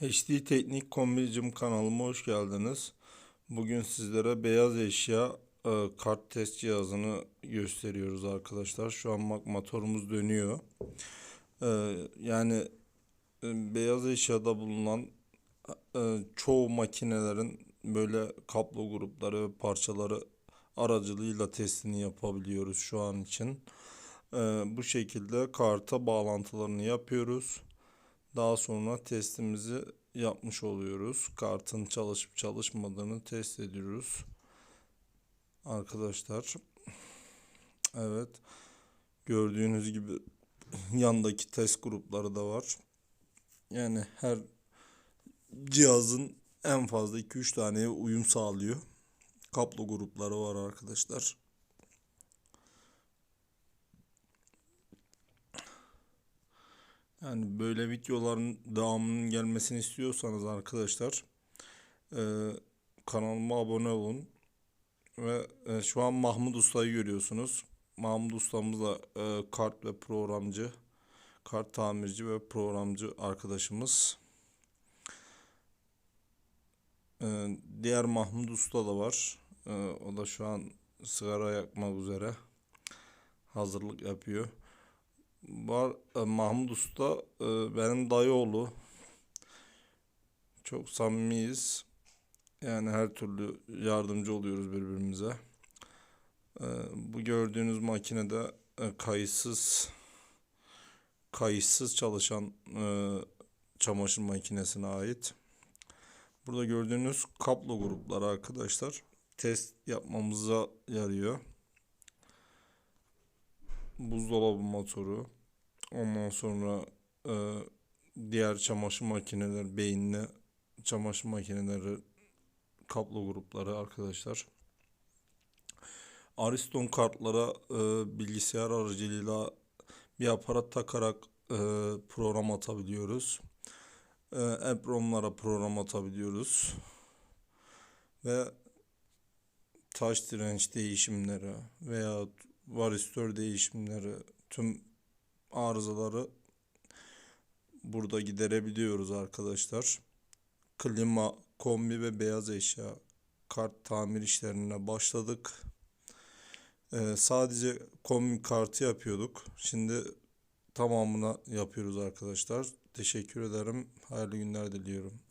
HD Teknik Kombicim kanalıma hoş geldiniz. Bugün sizlere beyaz eşya e, kart test cihazını gösteriyoruz arkadaşlar. Şu an bak motorumuz dönüyor. E, yani e, beyaz eşyada bulunan e, çoğu makinelerin böyle kablo grupları ve parçaları aracılığıyla testini yapabiliyoruz şu an için. E, bu şekilde karta bağlantılarını yapıyoruz. Daha sonra testimizi yapmış oluyoruz. Kartın çalışıp çalışmadığını test ediyoruz. Arkadaşlar. Evet. Gördüğünüz gibi yandaki test grupları da var. Yani her cihazın en fazla 2-3 taneye uyum sağlıyor. Kablo grupları var arkadaşlar. Yani böyle videoların devamının gelmesini istiyorsanız arkadaşlar e, kanalıma abone olun. Ve e, şu an Mahmut Usta'yı görüyorsunuz. Mahmut Ustamız da e, kart ve programcı, kart tamirci ve programcı arkadaşımız. E, diğer Mahmut Usta da var. E, o da şu an sigara yakmak üzere hazırlık yapıyor. Var e, Mahmut Usta e, benim dayıoğlu. Çok samimiyiz. Yani her türlü yardımcı oluyoruz birbirimize. E, bu gördüğünüz makinede e, kayıtsız kayıtsız çalışan e, çamaşır makinesine ait. Burada gördüğünüz kablo grupları arkadaşlar test yapmamıza yarıyor. Buzdolabı motoru, ondan sonra e, diğer çamaşır makineleri, beyinli çamaşır makineleri, kablo grupları arkadaşlar. Ariston kartlara e, bilgisayar aracılığıyla bir aparat takarak e, program atabiliyoruz. E, EPROM'lara program atabiliyoruz. Ve taş direnç değişimleri veya varistör değişimleri tüm arızaları burada giderebiliyoruz arkadaşlar. Klima, kombi ve beyaz eşya kart tamir işlerine başladık. Ee, sadece kombi kartı yapıyorduk. Şimdi tamamına yapıyoruz arkadaşlar. Teşekkür ederim. Hayırlı günler diliyorum.